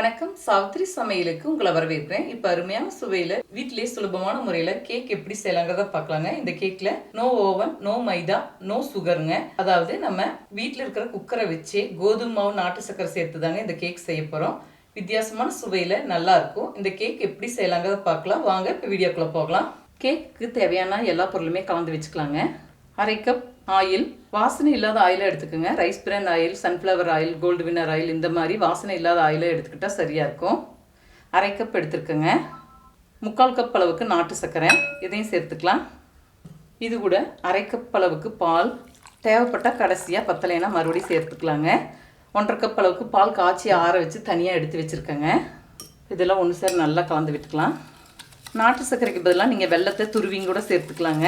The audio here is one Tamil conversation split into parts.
வணக்கம். சாவித்ரி சமையலுக்கு உங்களை வரவேற்கிறேன். இப்போ அருமையான சுவையில் வீட்டிலேயே சுலபமான முறையில் கேக் எப்படி செய்யலாங்கிறத பார்க்கலாங்க. இந்த கேக்கில் no oven no maida no சுகருங்க அதாவது நம்ம வீட்டில் இருக்கிற குக்கரை வச்சு கோதுமை மாவு நாட்டு சக்கரை சேர்த்து தாங்க இந்த கேக் செய்ய போகிறோம் வித்தியாசமான சுவையில் நல்லா இருக்கும். இந்த கேக் எப்படி செய்யலாங்கிறத பார்க்கலாம். வாங்க இப்போ வீடியோக்குள்ளே போகலாம். கேக்கு தேவையான எல்லா பொருளுமே கலந்து வச்சுக்கலாங்க. அரை கப் ஆயில் வாசனை இல்லாத ஆயிலை எடுத்துக்கோங்க. Rice bran oil sunflower oil Gold Winner oil இந்த மாதிரி வாசனை இல்லாத ஆயிலை எடுத்துக்கிட்டால் சரியாக இருக்கும். அரை கப் எடுத்துருக்கோங்க முக்கால் கப் அளவுக்கு நாட்டு சர்க்கரை இதையும் சேர்த்துக்கலாம். இது கூட அரை கப் அளவுக்கு பால் தேவைப்பட்ட கடைசியாக பத்தலைனா மறுபடியும் சேர்த்துக்கலாங்க. ஒன்றரை கப் அளவுக்கு பால் காய்ச்சி ஆற வச்சு தனியாக எடுத்து வச்சுருக்கேங்க. இதெல்லாம் ஒன்று சேர நல்லா கலந்து விட்டுக்கலாம். நாட்டு சர்க்கரைக்கு பதிலாக நீங்கள் வெள்ளத்தை துருவிங்க கூட சேர்த்துக்கலாங்க.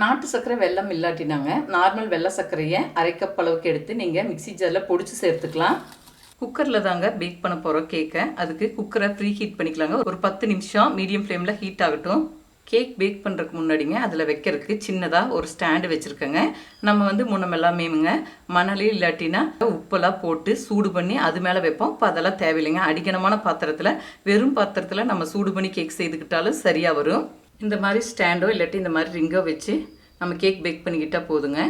நாட்டு சர்க்கரை வெல்லம் இல்லாட்டினாங்க. நார்மல் வெள்ளை சர்க்கரையை அரைக்கப் அளவுக்கு எடுத்து நீங்கள் மிக்ஸி ஜாரில் பொடிச்சு சேர்த்துக்கலாம். குக்கரில் தாங்க பேக் பண்ண போகிறோம் கேக்கை. அதுக்கு குக்கரை ப்ரீ ஹீட் பண்ணிக்கலாங்க. ஒரு பத்து நிமிஷம் மீடியம் ஃப்ளேமில் ஹீட் ஆகட்டும். கேக் பேக் பண்ணுறதுக்கு முன்னாடிங்க அதில் வைக்கிறதுக்கு சின்னதாக ஒரு ஸ்டாண்டு வச்சுருக்கேங்க. நம்ம வந்து முன்னமெல்லாமேங்க மணலே இல்லாட்டினா உப்பெல்லாம் போட்டு சூடு பண்ணி அது மேலே வைப்போம். இப்போ அதெல்லாம் தேவையில்லைங்க. அடிக்கணமான பாத்திரத்தில் வெறும் பாத்திரத்தில் நம்ம சூடு பண்ணி கேக் செய்துக்கிட்டாலும் சரியாக வரும். இந்த மாதிரி ஸ்டாண்டோ இல்லாட்டி இந்த மாதிரி ரிங்கோ வச்சு நம்ம கேக் பேக் பண்ணிக்கிட்டால் போதுங்க.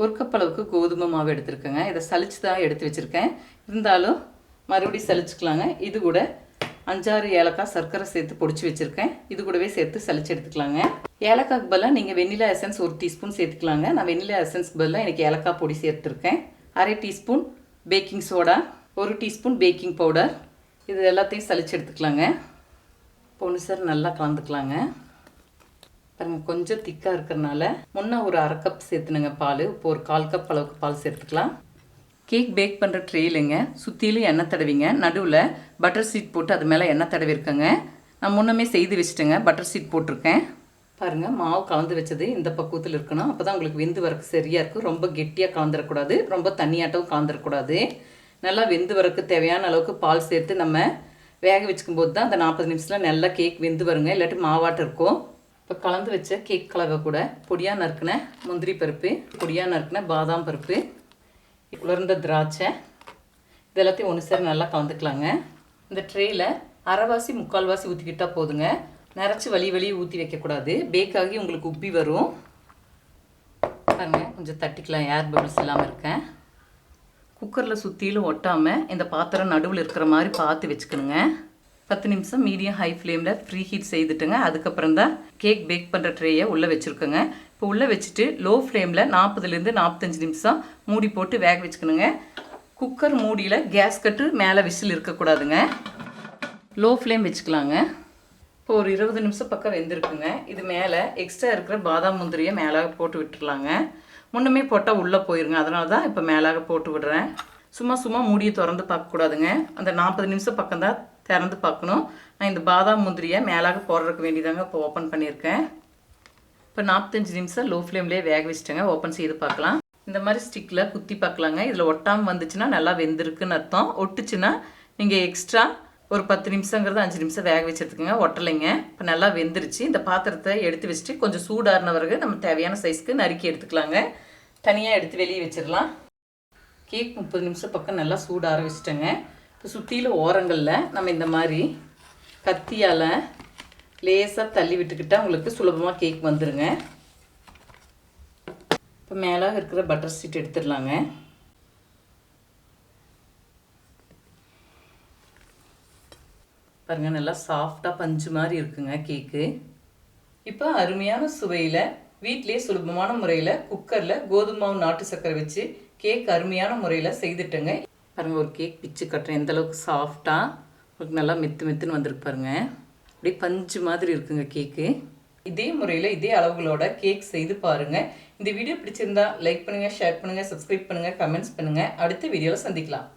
ஒரு கப் அளவுக்கு கோதுமை மாவு எடுத்துருக்கேங்க. இதை சளிச்சு தான் எடுத்து வச்சுருக்கேன். இருந்தாலும் மறுபடியும் சளிச்சுக்கலாங்க. இது கூட அஞ்சாறு ஏலக்காய் சர்க்கரை சேர்த்து பொடிச்சு வச்சுருக்கேன். இது கூடவே சேர்த்து சளிச்சு எடுத்துக்கலாங்க. ஏலக்காய்க்கு பதிலாக நீங்கள் வெண்ணிலா எசன்ஸ் ஒரு டீஸ்பூன் சேர்த்துக்கலாங்க. நான் வெண்ணிலா எசன்ஸ்க்கு பதிலாக எனக்கு ஏலக்காய் பொடி சேர்த்துருக்கேன். அரை டீஸ்பூன் பேக்கிங் சோடா ஒரு டீஸ்பூன் பேக்கிங் பவுடர். இது எல்லாத்தையும் சளிச்சு எடுத்துக்கலாங்க. பொண்ணு சார் நல்லா கலந்துக்கலாங்க. பாருங்க கொஞ்சம் திக்காக இருக்கிறனால முன்ன ஒரு அரை கப் சேர்த்துனுங்க பால். இப்போ ஒரு கால் கப் அளவுக்கு பால் சேர்த்துக்கலாம். கேக் பேக் பண்ணுற ட்ரேலுங்க சுற்றிலும் எண்ணெய் தடவிங்க. நடுவில் பட்டர் சீட் போட்டு அது மேலே எண்ணெய் தடவிருக்கேங்க. நான் முன்னமே செய்து வச்சுட்டேங்க பட்டர் சீட் போட்டிருக்கேன். பாருங்கள் மாவு கலந்து வச்சது இந்த பக்குவத்தில் இருக்கணும். அப்போ தான் உங்களுக்கு வெந்து வரக்கு சரியாக இருக்கும். ரொம்ப கெட்டியாக கலந்துடக்கூடாது ரொம்ப தண்ணியாட்டவும் கலந்துடக்கூடாது நல்லா வெந்து வரக்கு தேவையான அளவுக்கு பால் சேர்த்து நம்ம வேக வச்சுக்கும் போது தான் அந்த நாற்பது நிமிஷத்தில் நல்லா கேக் வெந்து வருங்க. இல்லாட்டி மாவாட்டம் இருக்கும். இப்போ கலந்து வச்ச கேக் கலவை கூட பொடியாக நறுக்கின முந்திரி பருப்பு பொடியாக நறுக்கின பாதாம் பருப்பு உலர்ந்த திராட்சை இது எல்லாத்தையும் ஒன்று சேர நல்லா கலந்துக்கலாங்க. இந்த ட்ரேயில் அரைவாசி முக்கால்வாசி ஊற்றிக்கிட்டால் போதுங்க. நிறச்சி வலி வலியை ஊற்றி வைக்கக்கூடாது பேக்காகி உங்களுக்கு உப்பி வரும். பாருங்க கொஞ்சம் தட்டிக்கலாம். ஏர் பபிள்ஸ் இல்லாமல் இருக்கேன் குக்கரில் சுற்றிலும் ஒட்டாமல் இந்த பாத்திரம் நடுவில் இருக்கிற மாதிரி பார்த்து வச்சுக்கணுங்க. பத்து நிமிஷம் மீடியம் ஹை ஃப்ளேமில் ஃப்ரீ ஹீட் செய்துட்டுங்க. அதுக்கப்புறம் தான் கேக் பேக் பண்ணுற ட்ரேயை உள்ளே வச்சுருக்கோங்க. இப்போ உள்ளே வச்சுட்டு லோ ஃப்ளேமில் நாற்பதுலேருந்து நாற்பத்தஞ்சு நிமிஷம் மூடி போட்டு வேக வச்சுக்கணுங்க. குக்கர் மூடியில் கேஸ் கட்டு மேலே விசில் இருக்கக்கூடாதுங்க. லோ ஃப்ளேம் வச்சுக்கலாங்க. இப்போ ஒரு இருபது நிமிஷம் பக்கம் வெந்திருக்குங்க. இது மேலே எக்ஸ்ட்ரா இருக்கிற பாதாம் முந்திரியை மேலாக போட்டு விட்டுறலாங்க. முன்னமே போட்டால் உள்ளே போயிருங்க. அதனால தான் இப்போ மேலாக போட்டு விடுறேன். சும்மா சும்மா மூடியை திறந்து பார்க்கக்கூடாதுங்க. அந்த நாற்பது நிமிஷம் பக்கம் தான் திறந்து பார்க்கணும். நான் இந்த பாதாம் முந்திரியை மேலாக போடுறதுக்கு வேண்டியதாங்க இப்போ ஓப்பன் பண்ணியிருக்கேன். இப்போ நாற்பத்தஞ்சு நிமிஷம் லோ ஃப்ளேம்லேயே வேக வச்சுட்டேங்க. ஓப்பன் செய்து பார்க்கலாம். இந்த மாதிரி ஸ்டிக்கில் குத்தி பார்க்கலாங்க. இதில் ஒட்டாமல் வந்துச்சுன்னா நல்லா வெந்திருக்குன்னு அர்த்தம். ஒட்டுச்சுன்னா நீங்கள் எக்ஸ்ட்ரா ஒரு பத்து நிமிஷங்கிறது அஞ்சு நிமிஷம் வேக வச்சுருக்குங்க. ஒட்டலைங்க. இப்போ நல்லா வெந்துருச்சு. இந்த பாத்திரத்தை எடுத்து வச்சுட்டு கொஞ்சம் சூடாறின பிறகு நம்ம தேவையான சைஸ்க்கு நறுக்கி எடுத்துக்கலாங்க. தனியாக எடுத்து வெளியே வச்சிடலாம். கேக் முப்பது நிமிஷம் பக்கம் நல்லா சூடார வச்சுட்டேங்க. இப்போ சுற்றியில் ஓரங்களில் நம்ம இந்த மாதிரி கத்தியால் லேசாக தள்ளி விட்டுக்கிட்டால் உங்களுக்கு சுலபமாக கேக் வந்துடுங்க இப்போ மேலே இருக்கிற பட்டர் சீட் எடுத்துடலாங்க. பாருங்கள் நல்லா சாஃப்டாக பஞ்சு மாதிரி இருக்குங்க கேக்கு இப்போ அருமையான சுவையில் வீட்டிலேயே சுலபமான முறையில் குக்கரில் கோதுமாவு நாட்டு சர்க்கரை வச்சு கேக் அருமையான முறையில் செய்துட்டேங்க. பாருங்கள் ஒரு கேக் பிச்சு கட்டுறேன். எந்தளவுக்கு சாஃப்டாக உங்களுக்கு நல்லா மெத்து மெத்துன்னு வந்திருக்கு பாருங்க. அப்படியே பஞ்சு மாதிரி இருக்குங்க கேக்கு இதே முறையில் இதே அளவுகளோட கேக் செய்து பாருங்கள் இந்த வீடியோ பிடிச்சிருந்தா லைக் பண்ணுங்கள் ஷேர் பண்ணுங்கள் சப்ஸ்கிரைப் பண்ணுங்கள் கமெண்ட்ஸ் பண்ணுங்கள் அடுத்த வீடியோவில் சந்திக்கலாம்.